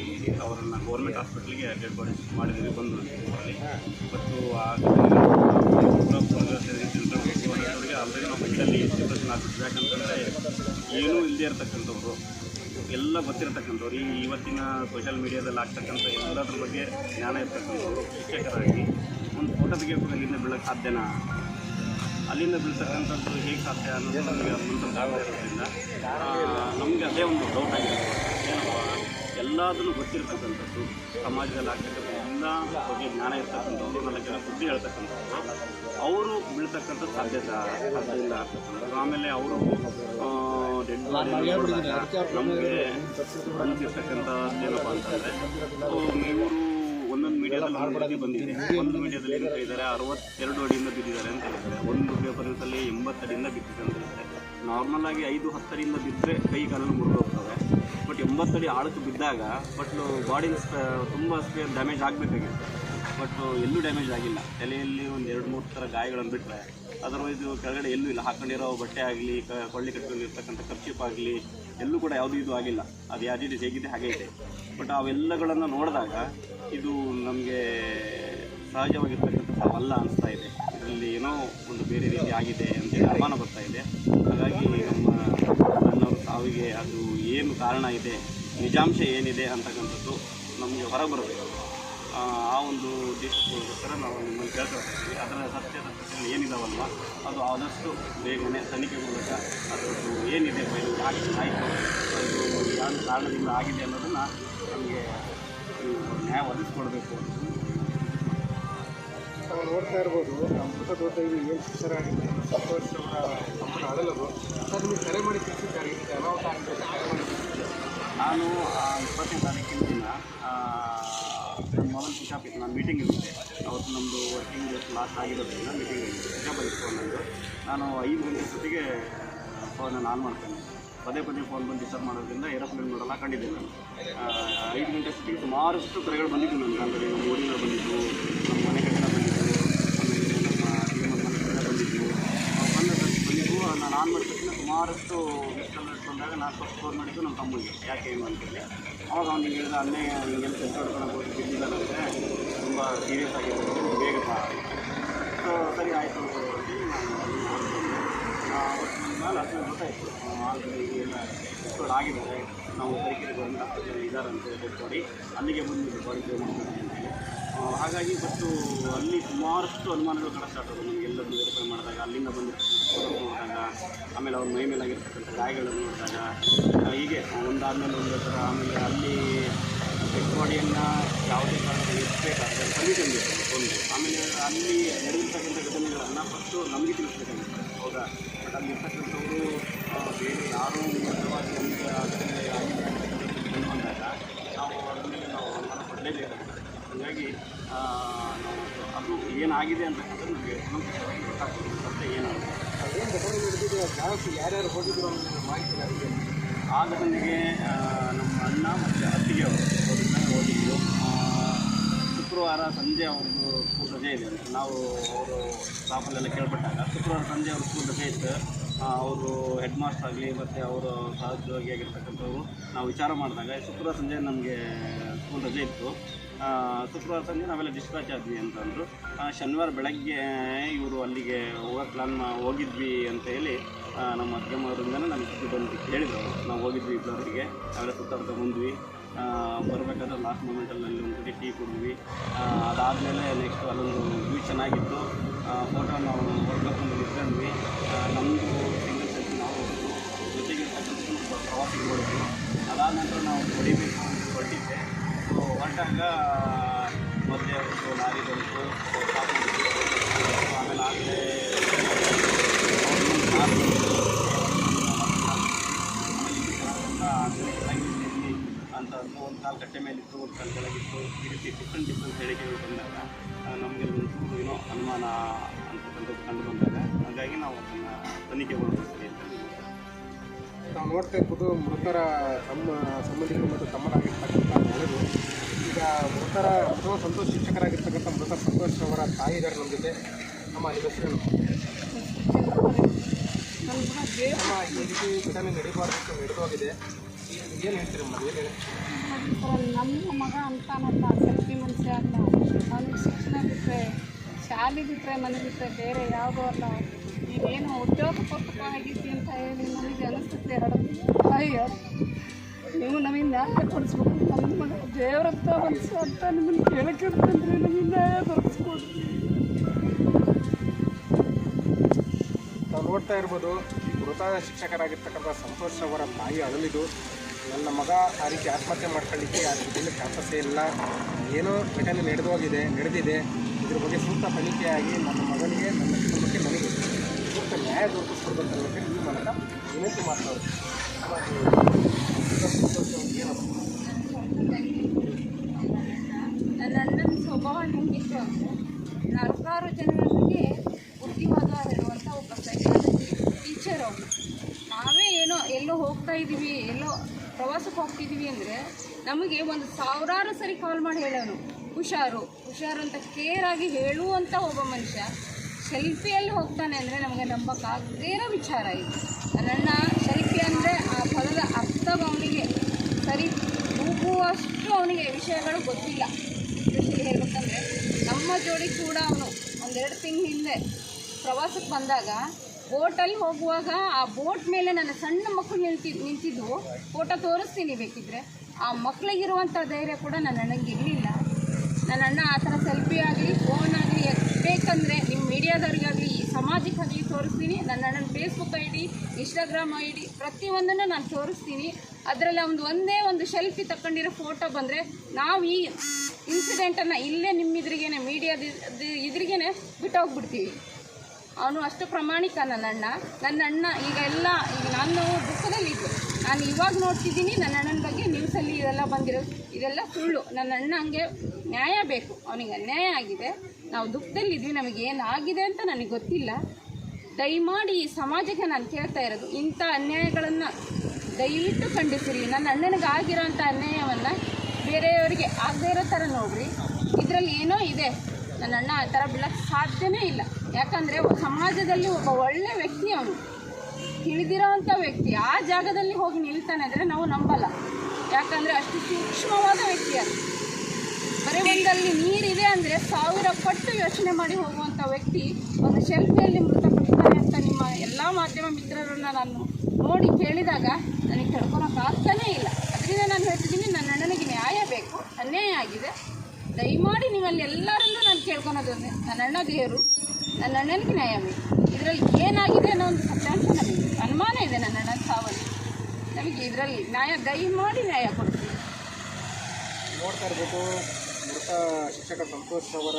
ಹಾಗಾಗಿ ಅವರನ್ನು ಗೌರ್ಮೆಂಟ್ ಹಾಸ್ಪಿಟ್ಲಿಗೆ ಅಡ್ಮಿಟ್ ಮಾಡಿದ್ವಿ ಬಂದು ಮತ್ತು ಆ ಅವರಿಗೆ ಆಲ್ರೆಡಿ ನಾವು ಮೈಂಡಲ್ಲಿ ಡಿಪ್ರೆಷನ್ ಆಗ್ಬಿಟ್ಟು ಯಾಕಂತಂದರೆ ಏನೂ ಇಲ್ಲದೆ ಇರತಕ್ಕಂಥವ್ರು ಎಲ್ಲ ಗೊತ್ತಿರತಕ್ಕಂಥವ್ರು ಈ ಇವತ್ತಿನ ಸೋಷಿಯಲ್ ಮೀಡಿಯಾದಲ್ಲಿ ಆಗ್ತಕ್ಕಂಥ ಎಲ್ಲದ್ರ ಬಗ್ಗೆ ಜ್ಞಾನ ಇರ್ತಕ್ಕಂಥವ್ರು ಶಿಕ್ಷಕರಾಗಿ ಒಂದು ಫೋಟೋ ತೆಗಿಯೋಕೆ ಅಲ್ಲಿಂದ ಬೀಳಕ್ಕೆ ಸಾಧ್ಯನಾ? ಅಲ್ಲಿಂದ ಬೀಳ್ತಕ್ಕಂಥದ್ದು ಹೇಗೆ ಸಾಧ್ಯ ಅನ್ನೋದು ನಮಗೆ ಮುಂದೆ ಇರೋದ್ರಿಂದ ನಮಗೆ ಅದೇ ಒಂದು ಡೌಟ್ ಆಗಿದೆ. ಎಲ್ಲದನ್ನು ಗೊತ್ತಿರ್ತಕ್ಕಂಥದ್ದು ಸಮಾಜದಲ್ಲಿ ಆಗ್ತಕ್ಕಂಥ ಎಲ್ಲ ಬಗ್ಗೆ ಜ್ಞಾನ ಇರ್ತಕ್ಕಂಥವ್ರು ಜನ ಬುದ್ಧಿ ಹೇಳ್ತಕ್ಕಂಥವ್ರು ಅವರು ಬೀಳ್ತಕ್ಕಂಥ ಸಾಧ್ಯತೆ ಅದರಿಂದ ಆಗ್ತಕ್ಕಂಥದ್ದು. ಆಮೇಲೆ ಅವರು ಡೆಡ್ ನಮಗೆ ಬಂದಿರ್ತಕ್ಕಂಥ ಏನಪ್ಪ ಅಂತಂದರೆ ಇವರು ಒಂದೊಂದು ಮೀಡಿಯಾದಲ್ಲಿ ಒಂದು ರೀತಿ ಬಂದಿದೆ ಒಂದು ಮೀಡಿಯಾದಲ್ಲಿ ಏನು ಹೇಳಿದ್ದಾರೆ ಅರವತ್ತೆರಡು ಅಡಿಯಿಂದ ಬಿದ್ದಿದ್ದಾರೆ ಅಂತ ಹೇಳಿದ್ದಾರೆ. ಒಂದು ಪೇಪರ್ಸಲ್ಲಿ ಎಂಬತ್ತಡಿಯಿಂದ ಬಿದ್ದಿದೆ ಅಂತ ಹೇಳಿದ್ದಾರೆ. ನಾರ್ಮಲ್ ಆಗಿ ಐದು ಹತ್ತರಿಂದ ಬಿದ್ದರೆ ಕೈ ಕಾಲನ್ನು ಮುರಿದೋಗ್ತವೆ. ಬಟ್ ಎಂಬತ್ತಡಿ ಆಳಕ್ಕೆ ಬಿದ್ದಾಗ, ಬಟ್ ಬಾಡಿ ತುಂಬ ಸ್ಪೇರ್ ಡ್ಯಾಮೇಜ್ ಆಗಬೇಕಾಗಿತ್ತು. ಬಟ್ ಎಲ್ಲೂ ಡ್ಯಾಮೇಜ್ ಆಗಿಲ್ಲ. ತಲೆಯಲ್ಲಿ ಒಂದು ಎರಡು, ಮೂರು ಥರ ಗಾಯಗಳನ್ನು ಬಿಟ್ಟರೆ ಅದರ್ವೈಸ್ ಕೆಳಗಡೆ ಎಲ್ಲೂ ಇಲ್ಲ. ಹಾಕೊಂಡಿರೋ ಬಟ್ಟೆ ಆಗಲಿ ಕೊಳ್ಳಿ ಕಟ್ಕೊಂಡಿರ್ತಕ್ಕಂಥ ಖರ್ಚಿಪ್ ಆಗಲಿ, ಎಲ್ಲೂ ಕೂಡ ಯಾವುದೂ ಇದು ಆಗಿಲ್ಲ. ಅದು ಯಾವುದೇ ರೀತಿ ಹೇಗಿದೆ, ಹಾಗೆ ಇದೆ. ಬಟ್ ಅವೆಲ್ಲಗಳನ್ನು ನೋಡಿದಾಗ ಇದು ನಮಗೆ ಸಹಜವಾಗಿರ್ತಕ್ಕಂಥ ಸಾವಲ್ಲ ಅನಿಸ್ತಾ ಇದೆ. ಇದರಲ್ಲಿ ಏನೋ ಒಂದು ಬೇರೆ ರೀತಿ ಆಗಿದೆ ಅಂತೇಳಿ ಅನುಮಾನ ಬರ್ತಾ ಇದೆ ಹಾಗಾಗಿ ನಮ್ಮ ನನ್ನವರು ಸಾವಿಗೆ ಅದು ಏನು ಕಾರಣ ಇದೆ, ನಿಜಾಂಶ ಏನಿದೆ ಅಂತಕ್ಕಂಥದ್ದು ನಮಗೆ ಹೊರಗೆ ಬರಬೇಕು. ಆ ಒಂದು ಉದ್ದೇಶಕ್ಕೋಸ್ಕರ ನಾವು ನಿಮ್ಮನ್ನು ಕೇಳ್ತಾ ಅದರ ಸತ್ಯಾಸತ್ಯತೆಗಳು ಏನಿದಾವಲ್ವ? ಅದು ಆದಷ್ಟು ಬೇಗನೆ ತನಿಖೆ ಮೂಲಕ ಅದರದ್ದು ಏನಿದೆ ಬಯಲು ಯಾಕೆ ಆಯಿತು, ಅದು ಯಾವ ಕಾರಣದಿಂದ ಆಗಿದೆ ಅನ್ನೋದನ್ನು ನಮಗೆ ನ್ಯಾಯ ಒದಗಿಸ್ಕೊಡ್ಬೇಕು. ನಾವು ನೋಡ್ತಾ ಇರ್ಬೋದು, ನಮ್ಮ ಪುಟ್ಟ ದೊಡ್ಡ ಏನು ಶಿಕ್ಷರಾಗಿದೆ ಸಂತೋಷ್ ಅವರ ಸಂಪುಟ ಅಡಲದು ಸರ್, ನಿಮಗೆ ಕರೆ ಮಾಡಿ ತಿಳಿಸಿದ್ದಾರೆ ಅನಾಹುತ ಆಗಿದೆ ನಾನು ಇಪ್ಪತ್ತನೇ ತಾರೀಕಿನ ದಿನ ನಮ್ಮ ನನ್ನ ಸ್ವಿಚ್ ಆಫ್ ಇತ್ತು, ನಾನು ಮೀಟಿಂಗ್ ಇರುತ್ತೆ ಅವತ್ತು ನಮ್ಮದು ವರ್ಕಿಂಗ್ ಲಾಸ್ಟ್ ಆಗಿರೋದ್ರಿಂದ ಮೀಟಿಂಗ್ ಆಫ್ ಆಗಿತ್ತು ಅನ್ನೋದು ನಾನು ಐದು ಗಂಟೆ ಜೊತೆಗೆ ಫೋನನ್ನು ಆನ್ ಮಾಡ್ತೇನೆ. ಪದೇ ಪದೇ ಫೋನ್ ಬಂದು ಡಿಸ್ಟರ್ಬ್ ಮಾಡೋದ್ರಿಂದ ಏರೋಪ್ಲೇನ್ ನೋಡಲ್ಲ, ಕಂಡಿದ್ದೆ ನಾನು. ಐದು ಗಂಟೆ ಸುತ್ತಿಗೆ ಸುಮಾರಷ್ಟು ಕರೆಗಳು ಬಂದಿದ್ದು ನನಗೆ ಅಂದರೆ ನಮ್ಮ ಊರಿಂದ ಬಂದಿದ್ದು, ನಮ್ಮ ಮನೆ ಕಡೆಯಿಂದ ಬಂದಿದ್ದು, ಆಮೇಲೆ ನಮ್ಮ ಎಂ ಮನೆ ಕಡೆ ಬಂದಿದ್ದು. ಬಂದ ಬಂದಿದ್ದು ನಾನು ಆನ್ ಮಾಡಿದ ತಕ್ಷಣ ಸುಮಾರಷ್ಟು ನಾನು ಫಸ್ಟ್ ಫೋನ್ ಮಾಡಿದ್ದು ನಮ್ಮ ತಮ್ಮಿಗೆ. ಯಾಕೆ ಏನು ಅಂತೇಳಿ. ಅವಾಗ ಅವ್ನಿಗೆ ಹೇಳಿದ ಅನ್ನೇ ಹಿಂಗೆಲ್ಲ ಕೆಲಸ ಹೊಡ್ಕೊಂಡು ಹೋಗಿ ಅಂದರೆ ತುಂಬ ಸೀರಿಯಸ್ ಆಗಿರ್ಬೋದು ಬೇಗ ಸೊ ಸರಿ, ಆಯಿತು ಅಂತ ಹೇಳಿ ನಾನು ಅಲ್ಲಿ ಮೇಲೆ ಹತ್ತು ಗೊತ್ತಾಯಿತು. ಆಲ್ರೆಡಿ ಎಲ್ಲ ಡಿಸ್ಕೌಂಟ್ ಆಗಿದ್ದಾರೆ. ನಾವು ತರೀಕೆರೆ ಗೌರ್ಮೆಂಟ್ ಆಸ್ಪತ್ರೆಯಲ್ಲಿ ಇದ್ದಾರೆ ಅಂತ ಮಾಡಿ ಅಲ್ಲಿಗೆ ಬಂದು ಬಾಡಿ ಮಾಡ್ತಾರೆ ಹಾಗಾಗಿ ಬಟ್ಟು ಅಲ್ಲಿ ಸುಮಾರಷ್ಟು ಅನುಮಾನಗಳು ಕೂಡ ಸ್ಟಾರ್ಟ್ ಆಗೋದು ನಮಗೆಲ್ಲರೂ ವೆರಿಫೈ ಮಾಡಿದಾಗ ಅಲ್ಲಿಂದ ಬಂದು ಆಮೇಲೆ ಅವ್ರ ಮೈ ಮೇಲಾಗಿರ್ತಕ್ಕಂಥ ಗಾಯಗಳನ್ನು ನೋಡಿದಾಗ ಹೀಗೆ ಒಂದಾದ್ಮೇಲೆ ಒಂದು ಥರ ಆಮೇಲೆ ಅಲ್ಲಿ ಡೆಡ್ ಬಾಡಿಯನ್ನು ಯಾವುದೇ ಕಾರಣದಲ್ಲಿ ಇರಬೇಕಾದ್ರೆ ಪರ್ಮಿಷನ್ ಬೇಕು ಒಂದು. ಆಮೇಲೆ ಅಲ್ಲಿ ನಡೆದಿರ್ತಕ್ಕಂಥ ಘಟನೆಗಳನ್ನು ಫಸ್ಟು ನಮಗೆ ತಿಳಿಸ್ಬೇಕಾಗಿತ್ತು ಹೌದಾ? ಬಟ್ ಅಲ್ಲಿ ಇರ್ತಕ್ಕಂಥವರು ಬೇರೆ ಯಾರೂ ಮೂಲಕವಾಗಿ ನಮಗೆ ಆ ಘಟನೆ ಬಂದಾಗ ನಾವು ಅದ್ರ ಮೇಲೆ ನಾವು ಅನುಮಾನ ಪಡಲೇಬೇಕಾಗುತ್ತೆ ಹಾಗಾಗಿ ಅದು ಏನಾಗಿದೆ ಅಂತಕ್ಕಂಥದ್ದು ನಮಗೆ ಕೂಲಂಕಷವಾಗಿ ಗೊತ್ತಾಗ್ತದೆ. ಮತ್ತೆ ಏನಾಗುತ್ತೆ? ಘಟನೆ ನಡೆದಿದೆ ಜಾಸ್ತಿ ಯಾರ್ಯಾರು ಹೋಗಿದ್ರು ಮಾಹಿತಿ ನನಗೆ ಆ ಘಟನೆಗೆ ನಮ್ಮ ಅಣ್ಣ ಮತ್ತು ಅತ್ತಿಗೆ ಅವರು ಅವ್ರನ್ನ ಹೋಗಿದ್ದು ಆ, ಶುಕ್ರವಾರ ಸಂಜೆ ಅವ್ರದ್ದು ಸ್ಕೂಲ್ ರಜೆ ಇದೆ ನಾವು ಅವರು ಸ್ಟಾಫಲ್ಲೆಲ್ಲ ಕೇಳ್ಪಟ್ಟಾಗ ಶುಕ್ರವಾರ ಸಂಜೆ ಅವ್ರ ಸ್ಕೂಲ್ ರಜೆ ಇತ್ತು. ಅವರು ಹೆಡ್ ಮಾಸ್ಟರ್ ಆಗಲಿ ಮತ್ತು ಅವರು ಸಹೋದ್ಯೋಗಿ ಆಗಿರ್ತಕ್ಕಂಥವ್ರು. ನಾವು ವಿಚಾರ ಮಾಡಿದಾಗ ಶುಕ್ರವಾರ ಸಂಜೆ ನಮಗೆ ಸ್ಕೂಲ್ ರಜೆ ಇತ್ತು. ಶುಕ್ರವಾರ ಸಂಜೆ ನಾವೆಲ್ಲ ಡಿಸ್ಪ್ಯಾಚ್ ಆದ್ವಿ ಅಂತಂದರು ಶನಿವಾರ ಬೆಳಗ್ಗೆ ಇವರು ಅಲ್ಲಿಗೆ ಹೋಗೋಕೆ ಪ್ಲಾನ್ ಹೋಗಿದ್ವಿ ಅಂತ ಹೇಳಿ ನಮ್ಮ ಅಜ್ಜಮ್ಮವರಿಂದನೇ ನಮಗೆ ಸುದ್ದಿ ಬಂದು ಹೇಳಿದರು ನಾವು ಹೋಗಿದ್ವಿ ಇಬ್ಬರವರಿಗೆ ನಾವೆಲ್ಲ ಸುತ್ತಾಡ್ತಾ ಬಂದ್ವಿ. ಬರಬೇಕಾದ್ರೆ ಲಾಸ್ಟ್ ಮೂಮೆಂಟಲ್ಲಿ ಅಲ್ಲಿ ಒಂದು ಸತಿ ಟೀ ಕುಡಿದ್ವಿ. ಅದಾದಮೇಲೆ ನೆಕ್ಸ್ಟ್ ಅಲ್ಲೊಂದು ವ್ಯೂ ಚೆನ್ನಾಗಿತ್ತು. ಫೋಟೋ ನಾವು ಹೊರಬೇಕು ನಿಂತ್ಕೊಂಡ್ವಿ ನಮ್ಮದು ಸಿಂಗಲ್ ಸೆಲ್ಫಿ ನಾವು ಜೊತೆಗೆ ಇರ್ತಕ್ಕಂಥ ಒಬ್ಬ ಪ್ರವಾಸಿಗೆ ಹೊರಟು ಅದಾದ ನಂತರ ನಾವು ಹೊಡಿಬೇಕು ಹೊರಟಿದ್ದೆ. ಬಂತು ಹಂಗೆ ಮೊದಲೇ ಒಂದು ಲಾರಿ ಬಂತು. ಆಮೇಲೆ ಆಗಲೇ ಅಂತ ಒಂದು ಕಾಲು ಕಟ್ಟೆ ಮೇಲಿತ್ತು ಒಂದು ಕಾಲು ಕೆಳಗಿತ್ತು ಈ ರೀತಿ ಡಿಫ್ರೆಂಟ್ ಡಿಫ್ರೆಂಟ್ ಹೇಳಿಕೆಗಳು ಬಂದಾಗ ನಮಗೆ ಒಂದು ಏನೋ ಅನುಮಾನ ಅಂತಕ್ಕಂಥದ್ದು ಕಂಡು ಬಂದಾಗ ಹಾಗಾಗಿ ನಾವು ಅದನ್ನು ತನಿಖೆ ಅಂತ ನಾವು ನೋಡ್ತಾ ಇರ್ಬೋದು ಮೃತರ ತಮ್ಮ ಸಂಬಂಧಿಕರು ಮತ್ತು ತಮ್ಮನಾಗಿರ್ತಕ್ಕಂಥ ಈಗ ಮೃತರ ಅಥವಾ ಸಂತೋಷ್ ಶಿಕ್ಷಕರಾಗಿರ್ತಕ್ಕಂಥ ಮೃತ ಸಂತೋಷ್ ಅವರ ತಾಯಿ ಇದ್ದಾರೆ ನಮ್ಮ ಜೊತೆ. ನಮ್ಮ ಅಧಿವೇಶನ ನಮ್ಮ ಘಟನೆ ನಡೀಬಾರ್ದು ನಡೆದೋಗಿದೆ. ಏನು ಹೇಳ್ತೀರಿ ಹೇಳಿ? ನಮ್ಮ ಮಗ ಅಂತಾನಲ್ಲ ಸೆಲ್ಫಿ ಮನುಷ್ಯ ಅಲ್ಲ. ಅವನಿಗೆ ಶಿಕ್ಷಣ ಬಿಟ್ಟರೆ ಶಾಲೆ ಬಿಟ್ಟರೆ ಮನೆ ಬಿಟ್ಟರೆ ಬೇರೆ ಯಾವುದೂ ಅಲ್ಲ. ಈಗೇನು ಉದ್ಯೋಗ ಆಗಿದ್ದಿ ಅಂತ ಹೇಳಿ ನನಗೆ ಅನಿಸುತ್ತೆ. ಅಯ್ಯೋ, ನೀವು ನಮಗೆ ನ್ಯಾಯ ಕೊಡಿಸ್ಬೇಕು. ದೇವರತ್ತ ಮನುಷ್ಯ ಅಂತ ನಿಮ್ಮನ್ನು ಕೇಳಕ್ಕೆ ಬಂದರೆ ನಮಗೆ ನ್ಯಾಯ ದೊರಕಿಸ್ಕೊಡ್ರಿ ನಾವು ನೋಡ್ತಾ ಇರ್ಬೋದು ಮೃತ ಶಿಕ್ಷಕರಾಗಿರ್ತಕ್ಕಂಥ ಸಂತೋಷ್ ಅವರ ತಾಯಿ ಅಳಲಿದು. ನನ್ನ ಮಗ ಆ ರೀತಿ ಆತ್ಮಹತ್ಯೆ ಮಾಡ್ಕೊಳ್ಳಿಕ್ಕೆ ಆ ರೀತಿ ಚಾನ್ಸಸ್ಸೇ ಇಲ್ಲ. ಏನೋ ಘಟನೆ ನಡೆದೋಗಿದೆ ನಡೆದಿದೆ. ಇದ್ರ ಬಗ್ಗೆ ಸೂಕ್ತ ತನಿಖೆಯಾಗಿ ನನ್ನ ಮಗನಿಗೆ, ನನ್ನ ಕುಟುಂಬಕ್ಕೆ ನನಗೆ ಸೂಕ್ತ ನ್ಯಾಯ ದೊರಕಿಸ್ಕೊಡ್ಬೇಕನ್ನೋಕೆ ಈ ಮೂಲಕ ವಿನಂತಿ ಮಾಡ್ತಾರೆ ನನ್ನ ಸ್ವಭಾವ ಹೆಂಗಿತ್ತು ಅಂದರೆ ನೂರಾರು ಜನರಿಗೆ ಬುದ್ಧಿವಾದ ಹೇಳುವಂಥ ಒಬ್ಬ ಸೈಕಾಲಜಿ ಟೀಚರ್ ಅವರು ನಾವೇ ಏನೋ ಎಲ್ಲೋ ಹೋಗ್ತಾ ಇದ್ದೀವಿ, ಎಲ್ಲೋ ಪ್ರವಾಸಕ್ಕೆ ಹೋಗ್ತಿದ್ದೀವಿ ಅಂದರೆ ನಮಗೆ ಒಂದು ಸಾವಿರಾರು ಸರಿ ಕಾಲ್ ಮಾಡಿ ಹೇಳೋನು. ಹುಷಾರು ಹುಷಾರು ಅಂತ ಕೇರಾಗಿ ಹೇಳುವಂಥ ಒಬ್ಬ ಮನುಷ್ಯ ಸೆಲ್ಫಿಯಲ್ಲಿ ಹೋಗ್ತಾನೆ ಅಂದರೆ ನಮಗೆ ನಂಬಕ್ಕಾಗದೇ ಇರೋ ವಿಚಾರ ಇದು. ನನ್ನಣ್ಣ ಸೆಲ್ಫಿ ಅಂದರೆ ಆ ಪದದ ಅರ್ಥ ಅವನಿಗೆ ಸರಿ ತೂಗುವಷ್ಟು ಅವನಿಗೆ ವಿಷಯಗಳು ಗೊತ್ತಿಲ್ಲ. ಕೃಷಿಗೆ ಹೇಳ್ಬೇಕಂದ್ರೆ ನಮ್ಮ ಜೋಡಿ ಕೂಡ ಅವನು ಒಂದೆರಡು ತಿಂಗಳ ಹಿಂದೆ ಪ್ರವಾಸಕ್ಕೆ ಬಂದಾಗ ಬೋಟಲ್ಲಿ ಹೋಗುವಾಗ ಆ ಬೋಟ್ ಮೇಲೆ ನನ್ನ ಸಣ್ಣ ಮಕ್ಕಳು ನಿಂತಿ ನಿಂತಿದ್ವು ಫೋಟೋ ತೋರಿಸ್ತೀನಿ ಬೇಕಿದ್ರೆ. ಆ ಮಕ್ಕಳಿಗಿರುವಂಥ ಧೈರ್ಯ ಕೂಡ ನನ್ನ ಅಣ್ಣಂಗೆ ಇರಲಿಲ್ಲ. ನನ್ನ ಅಣ್ಣ ಆ ಥರ ಸೆಲ್ಫಿ ಆಗಲಿ, ಫೋನ್ ಆಗಲಿ, ಬೇಕಂದರೆ ನಿಮ್ಮ ಮೀಡಿಯಾದವ್ರಿಗಾಗಲಿ, ಈ ಸಮಾಜಕ್ಕಾಗಲಿ ತೋರಿಸ್ತೀನಿ. ನನ್ನ ಅಣ್ಣನ Facebook I D Instagram I D ಪ್ರತಿಯೊಂದನ್ನು ನಾನು ತೋರಿಸ್ತೀನಿ. ಅದರಲ್ಲಿ ಒಂದು ಒಂದೇ ಒಂದು ಸೆಲ್ಫಿ ತಗೊಂಡಿರೋ ಫೋಟೋ ಬಂದರೆ ನಾವು ಈ ಇನ್ಸಿಡೆಂಟನ್ನು ಇಲ್ಲೇ ನಿಮ್ಮ ಇದ್ರಿಗೇನೆ ಮೀಡಿಯಾದ ಇದ್ರಿಗೇನೆ ಬಿಟ್ಟೋಗ್ಬಿಡ್ತೀವಿ. ಅವನು ಅಷ್ಟು ಪ್ರಾಮಾಣಿಕ ನನ್ನ ಅಣ್ಣ. ನನ್ನ ಅಣ್ಣ ಈಗ ಎಲ್ಲ, ಈಗ ನಾನು ದುಃಖದಲ್ಲಿ ದುಃಖದಲ್ಲಿದ್ದು ನಾನು ಇವಾಗ ನೋಡ್ತಿದ್ದೀನಿ ನನ್ನ ಅಣ್ಣನ ಬಗ್ಗೆ ನ್ಯೂಸಲ್ಲಿ ಇದೆಲ್ಲ ಬಂದಿರೋ, ಇದೆಲ್ಲ ಸುಳ್ಳು. ನನ್ನ ಅಣ್ಣ ಹಂಗೆ ನ್ಯಾಯ ಬೇಕು. ಅವನಿಗೆ ಅನ್ಯಾಯ ಆಗಿದೆ. ನಾವು ದುಃಖದಲ್ಲಿದ್ವಿ ನಮಗೆ ಏನಾಗಿದೆ ಅಂತ ನನಗೆ ಗೊತ್ತಿಲ್ಲ. ದಯಮಾಡಿ ಈ ಸಮಾಜಕ್ಕೆ ನಾನು ಕೇಳ್ತಾ ಇರೋದು, ಇಂಥ ಅನ್ಯಾಯಗಳನ್ನು ದಯವಿಟ್ಟು ಖಂಡಿಸಿರಿ ನನ್ನ ಅಣ್ಣನಿಗೆ ಆಗಿರೋಂಥ ಅನ್ಯಾಯವನ್ನು ಬೇರೆಯವರಿಗೆ ಆಗದೇ ಇರೋ ಥರ ನೋಡ್ರಿ. ಇದರಲ್ಲಿ ಏನೋ ಇದೆ. ನನ್ನ ಅಣ್ಣ ಆ ಥರ ಬೀಳಕ್ಕೆ ಸಾಧ್ಯವೇ ಇಲ್ಲ. ಯಾಕಂದರೆ ಸಮಾಜದಲ್ಲಿ ಒಬ್ಬ ಒಳ್ಳೆ ವ್ಯಕ್ತಿ ಅವನು. ತಿಳಿದಿರೋವಂಥ ವ್ಯಕ್ತಿ ಆ ಜಾಗದಲ್ಲಿ ಹೋಗಿ ನಿಲ್ತಾನೆ ಅಂದರೆ ನಾವು ನಂಬಲ್ಲ. ಯಾಕಂದರೆ ಅಷ್ಟು ಸೂಕ್ಷ್ಮವಾದ ವ್ಯಕ್ತಿ ಅದು ಬರೀ ಒಂದಲ್ಲಿ ನೀರಿದೆ ಅಂದರೆ ಸಾವಿರ ಪಟ್ಟು ಯೋಚನೆ ಮಾಡಿ ಹೋಗುವಂಥ ವ್ಯಕ್ತಿ ಒಂದು ಸೆಲ್ಫಿಯಲ್ಲಿ ಮೃತಪಡ್ತಾರೆ ಅಂತ ನಿಮ್ಮ ಎಲ್ಲ ಮಾಧ್ಯಮ ಮಿತ್ರರನ್ನ ನಾನು ನೋಡಿ ಕೇಳಿದಾಗ ನನಗೆ ತಡ್ಕೊಳಕ್ಕೆ ಆಗ್ತಾನೇ ಇಲ್ಲ. ಅದರಿಂದ ನಾನು ಹೇಳ್ತಿದ್ದೀನಿ, ನನ್ನ ಅಣ್ಣನಿಗೆ ನ್ಯಾಯ ಬೇಕು, ಅನ್ಯಾಯ ಆಗಿದೆ. ದಯಮಾಡಿ ನಿಮ್ಮಲ್ಲಿ ಎಲ್ಲರಲ್ಲೂ ನಾನು ಕೇಳ್ಕೊಳೋದು ನನ್ನ ಅಣ್ಣ ದೇವರು, ನನ್ನ ಅಣ್ಣನಿಗೆ ನ್ಯಾಯ ಬೇಕು. ಇದರಲ್ಲಿ ಏನಾಗಿದೆ ಅನ್ನೋ ಒಂದು ಸತ್ಯಾಂಶ ನನಗೆ ಅನುಮಾನ ಇದೆ ನನ್ನ ಅಣ್ಣನ ಸಾವಲ್ಲಿ. ನಮಗೆ ಇದರಲ್ಲಿ ನ್ಯಾಯ, ದಯಮಾಡಿ ನ್ಯಾಯ ಕೊಡ್ತೀನಿ ನೋಡ್ತಾ ಇರ್ಬೋದು, ಮೃತ ಶಿಕ್ಷಕ ಸಂತೋಷ್ ಅವರ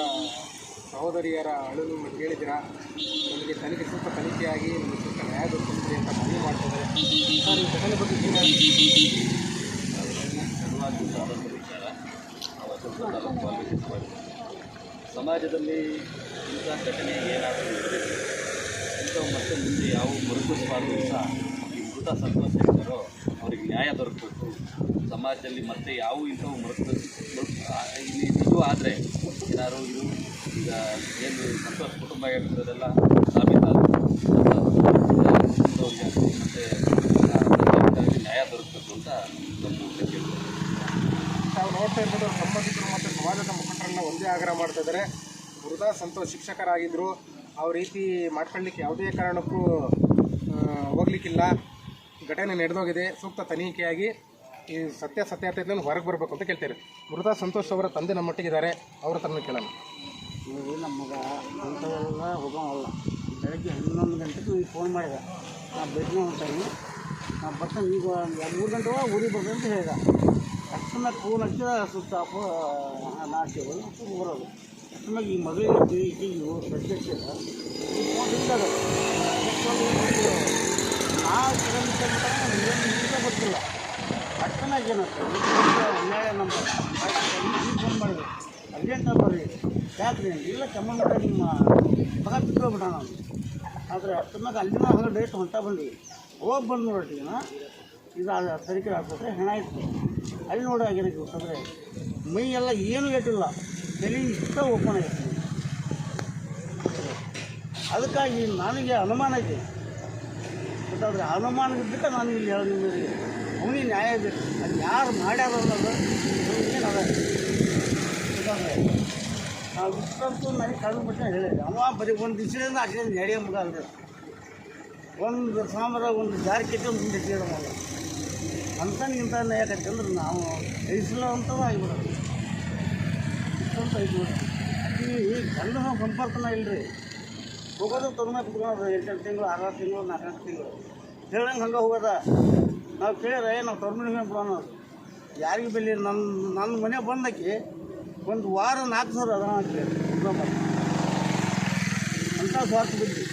ಸಹೋದರಿಯರ ಅಳಲು ಕೇಳಿದಿರ ನಮಗೆ ತನಿಖೆ, ಸ್ವಲ್ಪ ತನಿಖೆಯಾಗಿ ನಮಗೆ ಸ್ವಲ್ಪ ನ್ಯಾಯ ದೊರಕಿಸ್ರಿ ಅಂತ ಮನವಿ ಮಾಡ್ತಿದ್ದಾರೆ. ಸರ್, ಈ ಘಟನೆ ಬಗ್ಗೆ ಸಮಾಜದಲ್ಲಿ ಇಂಥ ಘಟನೆ ಏನಾದರೂ ಇಂಥ ಇಂಥವು ಮತ್ತೆ ಮುಂದೆ ಯಾವ ಮರುಕಳಿಸಬಾರ್ದು ಅಂತ ಈ ಮೃತ ಸಂತೋಷಿಸಿದರೋ ಅವರಿಗೆ ನ್ಯಾಯ ದೊರಕಬೇಕು. ಸಮಾಜದಲ್ಲಿ ಮತ್ತೆ ಯಾವ ಇಂಥವು ಮರುಕು ಇಲ್ಲಿ ಇದು ಆದರೆ ಈಗ ಏನು ಸಂತೋಷ ಕುಟುಂಬ ಹೇಳ್ತಿರೋದೆಲ್ಲ ಸಾಬೀತಾಗಬೇಕು ಕುಟುಂಬದವ್ರಿಗೆ ಮತ್ತು ನ್ಯಾಯ ದೊರಕಬೇಕು ಅಂತ ನಮ್ಮ ತಾವು ನೋಡ್ತಾ ಇರ್ಬೋದು ಸಂಬಂಧಿಕರು ಮತ್ತು ಸಮಾಜದ ಮುಖಂಡರೆಲ್ಲ ಒಂದೇ ಆಗ್ರಹ ಮಾಡ್ತಾ ಇದ್ದಾರೆ ಮೃತ ಸಂತೋಷ್ ಶಿಕ್ಷಕರಾಗಿದ್ದರು ಅವ್ರ ರೀತಿ ಮಾಡ್ಕೊಳ್ಳಿಕ್ಕೆ ಯಾವುದೇ ಕಾರಣಕ್ಕೂ ಹೋಗ್ಲಿಕ್ಕಿಲ್ಲ. ಘಟನೆ ನಡೆದೋಗಿದೆ. ಸೂಕ್ತ ತನಿಖೆಯಾಗಿ ಈ ಸತ್ಯ ಸತ್ಯಾರ್ಥದಿಂದ ಹೊರಗೆ ಬರಬೇಕು ಅಂತ ಕೇಳ್ತಾರೆ ಮೃತ ಸಂತೋಷ್ ಅವರ ತಂದೆ ನಮ್ಮ ಮಟ್ಟಿಗಿದ್ದಾರೆ ಅವರ ತನ್ನ ಕೇಳೋಣ. ನೋಡಿ ನಮ್ಮ ಮಗ ಅಂಥವೆಲ್ಲ ಹೋಗೋವಲ್ಲ ಬೆಳಗ್ಗೆ ಹನ್ನೊಂದು ಗಂಟೆಗೆ ನೀವು ಫೋನ್ ಮಾಡಿದ. ನಾ ಬೆಳಗ್ಗೆ ಹೊಂಟಾಗಿ ನಾ ಬರ್ತಾನೆ. ಈಗ ಒಂದು ಎರಡು ಮೂರು ಗಂಟೆ ಒಳಗೆ ಊರಿಗೆ ಅಂತ ಹೇಳಿದ. ತಕ್ಷಣ ಫೋನ್ ಹಚ್ಚಿದ, ಸುತ್ತ ನಾಟಿ ಬರೋದು. ತಕ್ಷಣ ಈ ಈಗಿಗೂ ಪ್ರತ್ಯಕ್ಷ ಫೋನ್ ಇರ್ತದೆ ನಾ ಏನು ಈಗ ಗೊತ್ತಿಲ್ಲ. ತಕ್ಷಣ ಏನಾಗ್ತದೆ ಅನ್ಯಾಯ ನಮ್ಮ ಫೋನ್ ಮಾಡಿದೆ ಅರ್ಜೆಂಟ್ ಬರ್ರಿ ಯಾಕ್ರಿ ಇಲ್ಲ ಕಮ್ಮನ್ ನಿಮ್ಮ ಮಗ ಬಿಟ್ಕೊಬಿಟ್ಟ ನಾನು ಆದರೆ ಅಷ್ಟನ್ನಾಗ ಅಲ್ಲಿನ ಹಂಗೆ ಡೇಟ್ ಹೊಂಟ ಬಂದ್ವಿ. ಹೋಗಿ ಬಂದು ನೋಡಿನ ಇದು ಅದು ತನಿಖೆ ಹಾಕ್ಬಿಟ್ರೆ ಹೆಣ ಇತ್ತು. ಅಲ್ಲಿ ನೋಡಿ ಆಗಿರೋ ಮೈ ಎಲ್ಲ ಏನೂ ಏಟಿಲ್ಲ ತಲೆ ಇಷ್ಟ ಓಪನ್ ಆಗಿತ್ತು ಅದಕ್ಕಾಗಿ ನನಗೆ ಅನುಮಾನ ಇದೆ. ಗೊತ್ತಾದ್ರೆ ಅನುಮಾನ ಬಿಟ್ಟು ನಾನು ಇಲ್ಲಿ ಹೇಳಿ ನಿಮಗೆ. ಅವನಿಗೆ ನ್ಯಾಯ ಇದೆ ಅದು ಯಾರು ಮಾಡ್ಯಾರ ಅನ್ನೋದು ಏನದ ನಾವು ಇಷ್ಟಂತೂ ನನಗೆ ಬಿಟ್ಟು ಹೇಳಿದೆ ಅವ ಬರೀ ಒಂದು ದಿವಸದಿಂದ ಒಂದು ಸಾಂಬಾರ ಒಂದು ಜಾರಿ ಕೆಟ್ಟು ಮುಂದೆ ಕೇಳ ಮಗ ಅಂತ ನಾವು ಐಸಲ ಅಂತವ ಆಗಿಬಿಡೋದು ಈ ಗಂಡ ನಾವು ಸಂಪರ್ಕನ ಇಲ್ರಿ ಹೋಗೋದು ತೊಗೊಂಡು ಕುತ್ಕೊಳ್ಳೋದು ಎಂಟೆಂಟು ತಿಂಗಳು ಆರಾರು ತಿಂಗಳು ನಾಲ್ಕು ತಿಂಗಳು ಹೇಳಂಗೆ ಹಂಗೆ ಹೋಗೋದ ನಾವು ಕೇಳಿದ್ರೆ ನಾವು ಟರ್ಮಿನಲ್ ಬಿಡೋಣ ಯಾರಿಗೆ ಬೆಲ್ಲಿ ನನ್ನ ನನ್ನ ಮನೆ ಬಂದಕ್ಕೆ ಒಂದು ವಾರ, ನಾಲ್ಕು ಸಾವಿರ ಅದ ಅಂತ ಸ್ವಾರ್ಥ ಬಿದ್ದು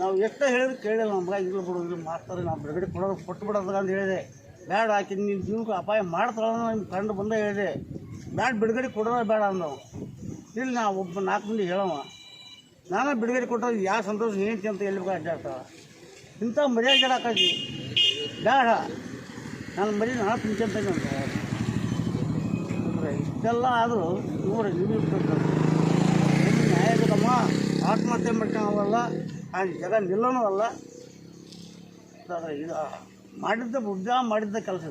ನಾವು ಎಷ್ಟು ಹೇಳಿದ್ರು ಕೇಳಿಲ್ಲ ನಮ್ಗೆ ಮಗ ಇಲ್ಲ ಬಿಡು ಇಲ್ಲಿ ಮಾಡ್ತಾರೆ, ನಾವು ಬಿಡುಗಡೆ ಕೊಡೋದು ಕೊಟ್ಟು ಬಿಡೋದು ಅಂತ ಹೇಳಿದೆ. ಬೇಡ ಹಾಕಿ ನಿನ್ನ ಜೀವಕ್ಕೆ ಅಪಾಯ ಮಾಡ್ತಾಳೆ ನಿಮ್ಮ ಕಂಡು ಬಂದ ಹೇಳಿದೆ. ಬೇಡ ಬಿಡುಗಡೆ ಕೊಡೋದೇ ಬೇಡ ಅಂದವು. ಇಲ್ಲಿ ನಾವು ಒಬ್ಬ ನಾಲ್ಕು ಮಂದಿ ಹೇಳವ, ನಾನೇ ಬಿಡುಗಡೆ ಕೊಟ್ಟರೆ ಯಾವ ಸಂತೋಷ ಏನಿತಿ ಅಂತ ಎಲ್ಲಿ ಬೇಕು ಅಡ್ಡ ಇಂಥ ಮರ್ಯಾದೆ ಹಾಕಿ ಬೇಡ ನಾನು ಮರಿ ನಾಳೆ ತುಂಬ್ಕೊಂತೀನಿ ಇಷ್ಟೆಲ್ಲ ಆದರೂ ಇವರು ನೀವು ನ್ಯಾಯ ಬೇಕಮ್ಮ ಆತ್ಮಹತ್ಯೆ ಮಾಡ್ಕೊಳವಲ್ಲ ಆ ಜಗ ನಿಲ್ಲೋನೂ ಅಲ್ಲ. ಇದು ಮಾಡಿದ್ದ ಬುದ್ಧ ಮಾಡಿದ್ದ ಕೆಲಸ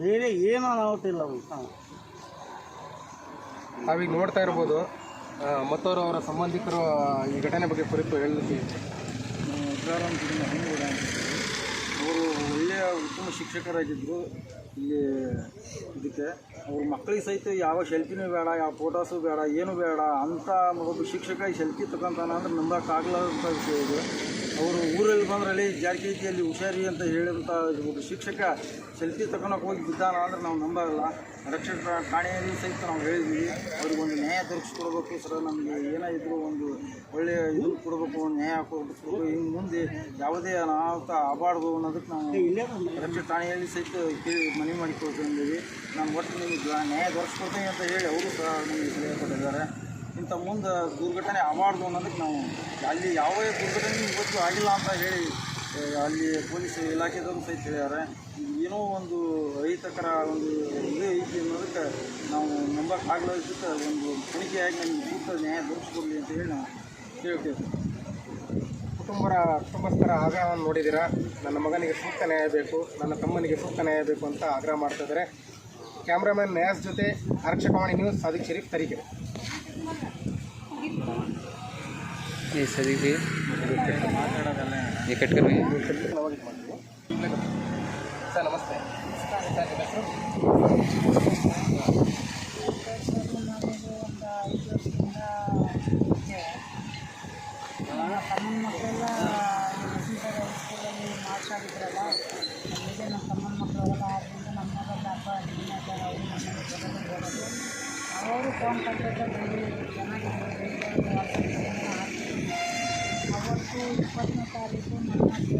ಬೇರೆ ಏನೂ ಅನಾಹುತ ಇಲ್ಲ ನಾವೀಗ ನೋಡ್ತಾ ಇರ್ಬೋದು. ಮತ್ತವರು ಅವರ ಸಂಬಂಧಿಕರು ಈ ಘಟನೆ ಬಗ್ಗೆ ಕುರಿತು ಹೇಳಲಿಕ್ಕೆ. ಅವರು ಒಳ್ಳೆಯ ಉತ್ತಮ ಶಿಕ್ಷಕರಾಗಿದ್ದರು. ಇಲ್ಲಿ ಇದಕ್ಕೆ ಅವ್ರ ಮಕ್ಕಳಿಗೆ ಸಹಿತ ಯಾವ ಶೆಲ್ಫಿನೂ ಬೇಡ, ಯಾವ ಫೋಟೋಸು ಬೇಡ, ಏನು ಬೇಡ, ಅಂತ ಒಬ್ಬ ಶಿಕ್ಷಕ ಈ ಶೆಲ್ಫಿ ತಗೊಂತಾನೆ ಅಂದ್ರೆ ಅಂತ ವಿಷಯ ಇದು. ಅವರು ಊರಲ್ಲಿ ಬಂದ್ರಲ್ಲಿ ಜಾರಕಿಯಲ್ಲಿ ಹುಷಾರಿ ಅಂತ ಹೇಳಿದಂಥ ಒಬ್ಬ ಶಿಕ್ಷಕ ಸೆಲ್ಫಿ ತಗೊಳಕ್ಕೆ ಹೋಗಿ ಬಿದ್ದಾನ ಅಂದ್ರೆ ನಾವು ನಂಬಲ್ಲ. ರಕ್ಷಕ ಠಾಣೆಯಲ್ಲಿ ಸಹಿತ ನಾವು ಹೇಳಿದ್ವಿ ಅವ್ರಿಗೆ ಒಂದು ನ್ಯಾಯ ದೊರಕಿಸ್ಕೊಡ್ಬೇಕು ಸರ್. ನಮಗೆ ಏನಾಯಿದ್ರು ಒಂದು ಒಳ್ಳೆಯ ಇದು ಕೊಡಬೇಕು ಒಂದು ನ್ಯಾಯ ಕೊಡಿಸ್ಬೇಕು ಇನ್ನು ಮುಂದೆ ಯಾವುದೇ ಅನಾಹುತ ಆಗಬಾರ್ದು ಅನ್ನೋದಕ್ಕೆ ನಾವು ರಕ್ಷಕ ಠಾಣೆಯಲ್ಲಿ ಸಹಿತ ಕೇಳಿ ಮನವಿ ಮಾಡಿಕೊಳ್ತೀವಿ ನಾನು ಒಟ್ಟು ನಿಮಗೆ ನ್ಯಾಯ ದೊರಕಿಸ್ಕೊಡ್ತೀನಿ ಅಂತ ಹೇಳಿ ಅವರು ಸಹ ನಮಗೆ ಸಲಹೆ ಕೊಟ್ಟಿದ್ದಾರೆ. ಇಂಥ ಮುಂದೆ ದುರ್ಘಟನೆ ಆಗಬಾರ್ದು ಅನ್ನೋದಕ್ಕೆ ನಾವು ಅಲ್ಲಿ ಯಾವ ದುರ್ಘಟನೆ ಇವತ್ತು ಆಗಿಲ್ಲ ಅಂತ ಹೇಳಿ ಅಲ್ಲಿ ಪೊಲೀಸ್ ಇಲಾಖೆದವರು ಸಹಿತ ಹೇಳಿದ್ದಾರೆ. ಏನೋ ಒಂದು ಅಹಿತಕರ ಒಂದು ಇದು ಐತಿ ಅನ್ನೋದಕ್ಕೆ ನಾವು ನಂಬಕ್ಕಾಗಲಾರ್ದಕ್ಕೆ ಒಂದು ತನಿಖೆಯಾಗಿ ನಮಗೆ ಸೂಕ್ತ ನ್ಯಾಯ ದೊರಕಿಸ್ಕೊಡ್ಲಿ ಅಂತ ಹೇಳಿ ನಾವು ಕೇಳ್ತೇವೆ. ಕುಟುಂಬರ ಕುಟುಂಬಸ್ಥರ ಆಗ್ರಹವನ್ನು ನೋಡಿದ್ದೀರಾ? ನನ್ನ ಮಗನಿಗೆ ಸೂಕ್ತ ನ್ಯಾಯ ಬೇಕು, ನನ್ನ ತಮ್ಮನಿಗೆ ಸೂಕ್ತ ನ್ಯಾಯ ಬೇಕು ಅಂತ ಆಗ್ರಹ ಮಾಡ್ತಾ ಇದ್ದಾರೆ. ಕ್ಯಾಮ್ರಾಮನ್ ನ್ಯಾಸ್ ಜೊತೆ ಆರಕ್ಷಕವಾಣಿ ನ್ಯೂಸ್ ಸಾದಿಕ್ ಶರೀಫ್ ಸರ್ ನಮಸ್ತೆ. ಸರ್ ನಿಮ್ಮ ಹೆಸರು? ತಮ್ಮನ ಮಕ್ಕಳೆಲ್ಲ ಸ್ಕೂಲಲ್ಲಿ ಮಾರ್ಕ್ಸ್ ಆಗಿದ್ರಲ್ಲ ಅಲ್ಲಿಗೆ ನಮ್ಮ ತಮ್ಮನ ಮಕ್ಕಳೆಲ್ಲ ಆದ್ದರಿಂದ ನಮ್ಮ ಹಬ್ಬ ಅವರು ಹೋಗೋದು ಅವರು ಫೋನ್ ಕಟ್ಟಿದ್ರೆ po, pati na tali po, na natin